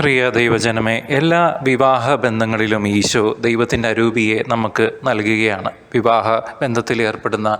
പ്രിയ ദൈവജനമേ എല്ലാ വിവാഹ ബന്ധങ്ങളിലും ഈശോ ദൈവത്തിന്റെ അരൂപിയെ നമുക്ക് നൽകുകയാണ്. വിവാഹ ബന്ധത്തിൽ ഏർപ്പെടുന്ന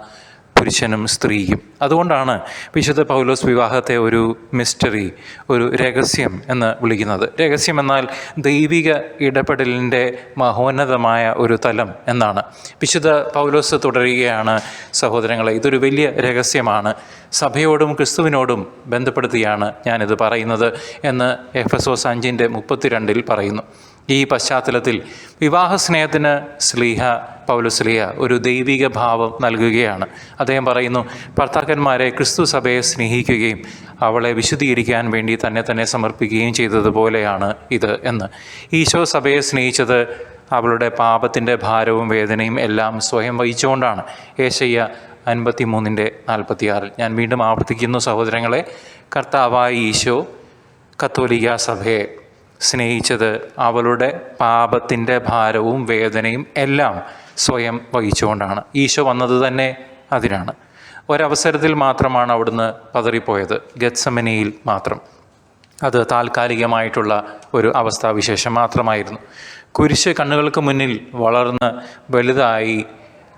പുരുഷനും സ്ത്രീയും. അതുകൊണ്ടാണ് വിശുദ്ധ പൗലോസ് വിവാഹത്തെ ഒരു മിസ്റ്ററി ഒരു രഹസ്യം എന്ന് വിളിക്കുന്നത്. രഹസ്യം എന്നാൽ ദൈവിക ഇടപെടലിന്റെ മഹോന്നതമായ ഒരു തലം എന്നാണ്. വിശുദ്ധ പൗലോസ് തുടരുകയാണ് സഹോദരങ്ങളെ ഇതൊരു വലിയ രഹസ്യമാണ്. സഭയോടും ക്രിസ്തുവിനോടും ബന്ധപ്പെടുത്തിയാണ് ഞാനിത് പറയുന്നത് എന്ന് എഫ് എസ് ഒ സഞ്ചിന്റെ മുപ്പത്തിരണ്ടിൽ പറയുന്നു. ഈ പശ്ചാത്തലത്തിൽ വിവാഹ സ്നേഹത്തിന് സ്ലീഹ പൗലുസ്ലിഹ ഒരു ദൈവിക ഭാവം നൽകുകയാണ്. അദ്ദേഹം പറയുന്നു ഭർത്താക്കന്മാരെ ക്രിസ്തു സഭയെ സ്നേഹിക്കുകയും അവളെ വിശുദ്ധീകരിക്കാൻ വേണ്ടി തന്നെ തന്നെ സമർപ്പിക്കുകയും ചെയ്തതുപോലെയാണ് ഇത് എന്ന്. ഈശോ സഭയെ സ്നേഹിച്ചത് അവളുടെ പാപത്തിന്റെ ഭാരവും വേദനയും എല്ലാം സ്വയം വഹിച്ചുകൊണ്ടാണ്. ഏശയ്യ അൻപത്തി മൂന്നിന്റെ നാൽപ്പത്തിയാറിൽ. ഞാൻ വീണ്ടും ആവർത്തിക്കുന്നു സഹോദരങ്ങളെ കർത്താവായ ഈശോ കത്തോലിക്ക സഭയെ സ്നേഹിച്ചത് അവളുടെ പാപത്തിന്റെ ഭാരവും വേദനയും എല്ലാം സ്വയം വഹിച്ചുകൊണ്ടാണ്. ഈശോ വന്നത് തന്നെ അതിനാണ്. ഒരവസരത്തിൽ മാത്രമാണ് അവിടുന്ന് പതറിപ്പോയത്. ഗത്സമനയിൽ മാത്രം. അത് താൽക്കാലികമായിട്ടുള്ള ഒരു അവസ്ഥാവിശേഷം മാത്രമായിരുന്നു. കുരിശ് കണ്ണുകൾക്ക് മുന്നിൽ വളർന്ന് വലുതായി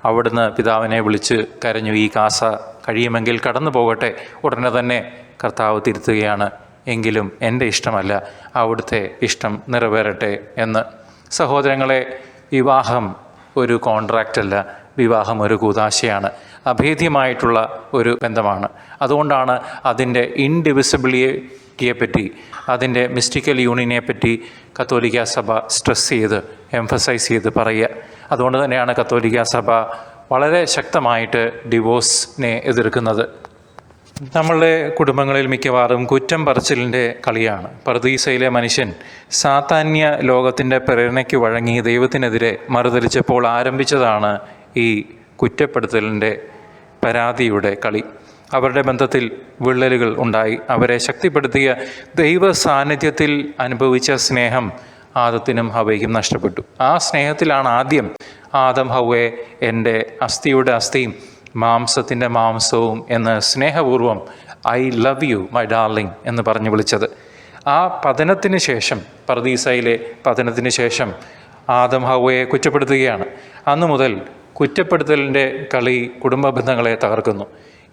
അവിടുന്ന് പിതാവിനെ വിളിച്ച് കരഞ്ഞു ഈ കാസ കഴിയുമെങ്കിൽ കടന്നു പോകട്ടെ ഉടനെ തന്നെ കർത്താവ് തിരുത്തുകയാണ് എങ്കിലും എന്റെ ഇഷ്ടമല്ല. അവിടുത്തെ ഇഷ്ടം നിറവേറട്ടെ എന്ന്. സഹോദരങ്ങളെ വിവാഹം ഒരു കോൺട്രാക്റ്റല്ല വിവാഹം ഒരു കൂതാശയാണ്. അഭേദ്യമായിട്ടുള്ള ഒരു ബന്ധമാണ്. അതുകൊണ്ടാണ് അതിന്റെ ഇൻഡിവിസിബിലിറ്റിയെ പറ്റി അതിന്റെ മിസ്റ്റിക്കൽ യൂണിയനെ പറ്റി കത്തോലിക്ക സഭ സ്ട്രെസ് ചെയ്ത് എംഫസൈസ് ചെയ്ത് പറയുക. അതുകൊണ്ട് തന്നെയാണ് കത്തോലിക്ക സഭ വളരെ ശക്തമായിട്ട് ഡിവോഴ്സിനെ എതിർക്കുന്നത്. നമ്മളുടെ കുടുംബങ്ങളിൽ മിക്കവാറും കുറ്റം പറച്ചിലിന്റെ കളിയാണ്. പർദീസയിലെ മനുഷ്യൻ സാത്താന്യ ലോകത്തിന്റെ പ്രേരണയ്ക്ക് വഴങ്ങി ദൈവത്തിനെതിരെ മറുതലിച്ചപ്പോൾ ആരംഭിച്ചതാണ് ഈ കുറ്റപ്പെടുത്തലിന്റെ പരാതിയുടെ കളി. അവരുടെ ബന്ധത്തിൽ വിള്ളലുകൾ ഉണ്ടായി. അവരെ ശക്തിപ്പെടുത്തിയ ദൈവ സാന്നിധ്യത്തിൽ അനുഭവിച്ച സ്നേഹം ആദത്തിനും ഹവയ്ക്കും നഷ്ടപ്പെട്ടു. ആ സ്നേഹത്തിലാണ് ആദ്യം ആദം ഹവയെ എന്റെ അസ്ഥിയുടെ അസ്ഥിയും മാംസത്തിന്റെ മാംസവും എന്ന് സ്നേഹപൂർവം I love you my darling എന്ന് പറഞ്ഞു വിളിച്ചത്. ആ പതനത്തിന് ശേഷം പർദീസയിലെ പതനത്തിന് ശേഷം ആദം ഹവയെ കുറ്റപ്പെടുത്തുകയാണ്. അന്നു മുതൽ കുറ്റപ്പെടുത്തലിന്റെ കളി കുടുംബ ബന്ധങ്ങളെ തകർക്കുന്നു.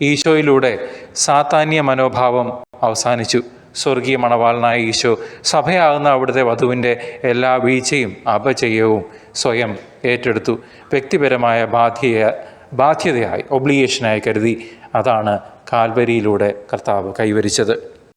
ഈശോയിലൂടെ സാത്താന്യ മനോഭാവം അവസാനിച്ചു. സ്വർഗീയ മണവാളനായ ഈശോ സഭയാകുന്ന അവിടുത്തെ വധുവിന്റെ എല്ലാ വീഴ്ചയും അപചയവും സ്വയം ഏറ്റെടുത്തു. വ്യക്തിപരമായ ബാധ്യത ബാധ്യതയായി ഒബ്ലിയേഷനായി കരുതി അതാണ് കാൽവരിയിലൂടെ കർത്താവ് കൈവരിച്ചത്.